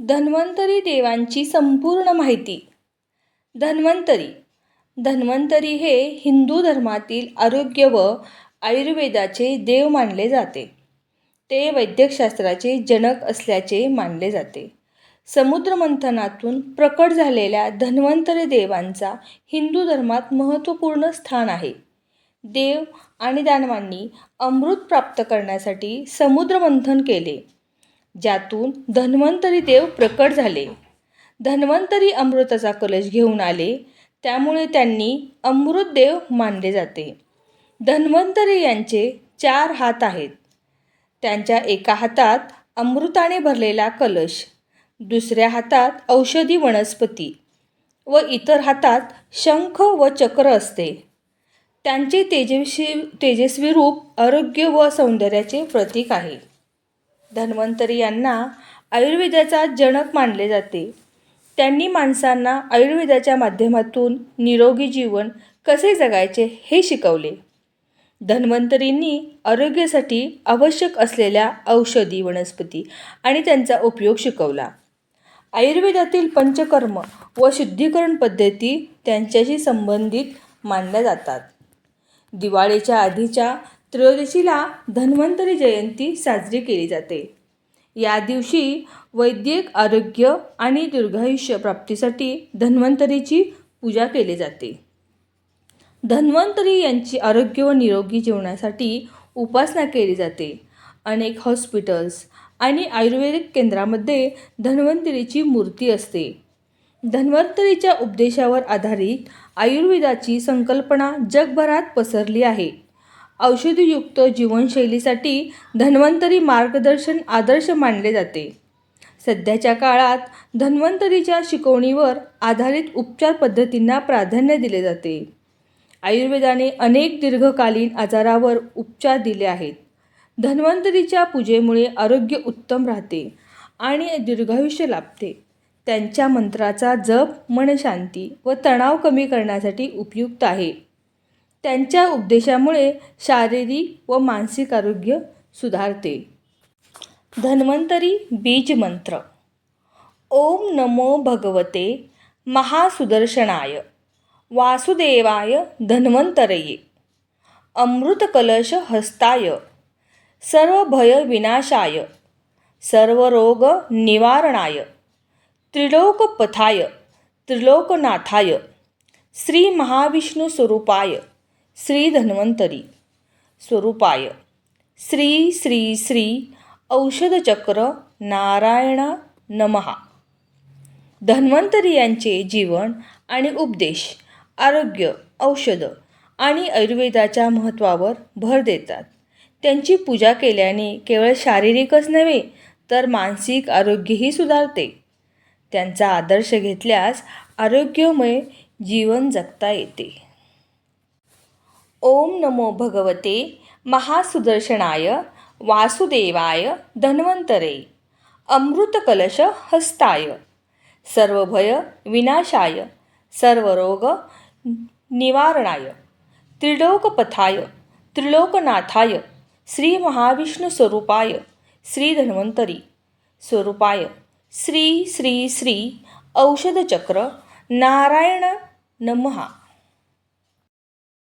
धन्वंतरी देवांची संपूर्ण माहिती. धन्वंतरी. धन्वंतरी हे हिंदू धर्मातील आरोग्य व आयुर्वेदाचे देव मानले जाते. ते वैद्यकशास्त्राचे जनक असल्याचे मानले जाते. समुद्रमंथनातून प्रकट झालेल्या धन्वंतरी देवांचा हिंदू धर्मात महत्त्वपूर्ण स्थान आहे. देव आणि दानवांनी अमृत प्राप्त करण्यासाठी समुद्रमंथन केले. ज्यातून धन्वंतरी देव प्रकट झाले. धन्वंतरी अमृताचा कलश घेऊन आले. त्यामुळे त्यांनी अमृत देव मानले जाते. धन्वंतरी यांचे चार हात आहेत. त्यांच्या एका हातात अमृताने भरलेला कलश दुसऱ्या हातात औषधी वनस्पती व इतर हातात शंख व चक्र असते. त्यांचे तेजस्वी तेजस्वी रूप आरोग्य व सौंदर्याचे प्रतीक आहे. धन्वंतरी यांना आयुर्वेदाचा जनक मानले जाते. त्यांनी माणसांना आयुर्वेदाच्या माध्यमातून निरोगी जीवन कसे जगायचे हे शिकवले. धन्वंतरींनी आरोग्यासाठी आवश्यक असलेल्या औषधी वनस्पती आणि त्यांचा उपयोग शिकवला. आयुर्वेदातील पंचकर्म व शुद्धीकरण पद्धती त्यांच्याशी संबंधित मानल्या जातात. दिवाळीच्या आधीच्या त्रयोदशीला धन्वंतरी जयंती साजरी केली जाते. या दिवशी वैद्यक आरोग्य आणि दीर्घायुष्य प्राप्तीसाठी धन्वंतरीची पूजा केली जाते. धन्वंतरी यांची आरोग्य व निरोगी जीवनासाठी उपासना केली जाते. अनेक हॉस्पिटल्स आणि आयुर्वेदिक केंद्रामध्ये धन्वंतरीची मूर्ती असते. धन्वंतरीच्या उपदेशावर आधारित आयुर्वेदाची संकल्पना जगभरात पसरली आहे. औषधीयुक्त जीवनशैलीसाठी धन्वंतरी मार्गदर्शन आदर्श मानले जाते. सध्याच्या काळात धन्वंतरीच्या शिकवणीवर आधारित उपचार पद्धतींना प्राधान्य दिले जाते. आयुर्वेदाने अनेक दीर्घकालीन आजारावर उपचार दिले आहेत. धन्वंतरीच्या पूजेमुळे आरोग्य उत्तम राहते आणि दीर्घायुष्य लाभते. त्यांच्या मंत्राचा जप मनशांती व तणाव कमी करण्यासाठी उपयुक्त आहे. त्यांच्या उपदेशामुळे शारीरिक व मानसिक आरोग्य सुधारते. धन्वंतरी बीज मंत्र. ओम नमो भगवते महासुदर्शनाय. वासुदेवाय धन्वंतरये. अमृतकलश हस्ताय सर्वभय विनाशाय सर्वरोग निवारणाय त्रिलोकपथाय. त्रिलोकनाथाय. श्री महाविष्णू स्वरूपाय श्री धन्वंतरी स्वरूपाय। श्री श्री श्री औषधचक्र नारायण नमहा धन्वंतरी यांचे जीवन आणि उपदेश आरोग्य औषध आणि आयुर्वेदाच्या महत्त्वावर भर देतात. त्यांची पूजा केल्याने केवळ शारीरिकच नव्हे तर मानसिक आरोग्यही सुधारते. त्यांचा आदर्श घेतल्यास आरोग्यमय जीवन जगता येते. ओम नमो भगवते महासुदर्शनाय वासुदेवाय धन्वंतरे अमृतकलश हस्ताय। सर्वभय विनाशाय सर्वरोग निवारणाय। त्रिलोकपथाय त्रिलोकनाथाय श्री महाविष्णुस्वरूपाय श्री धन्वंतरी स्वरूपाय श्री श्री श्री औषधचक्र नारायण नमहा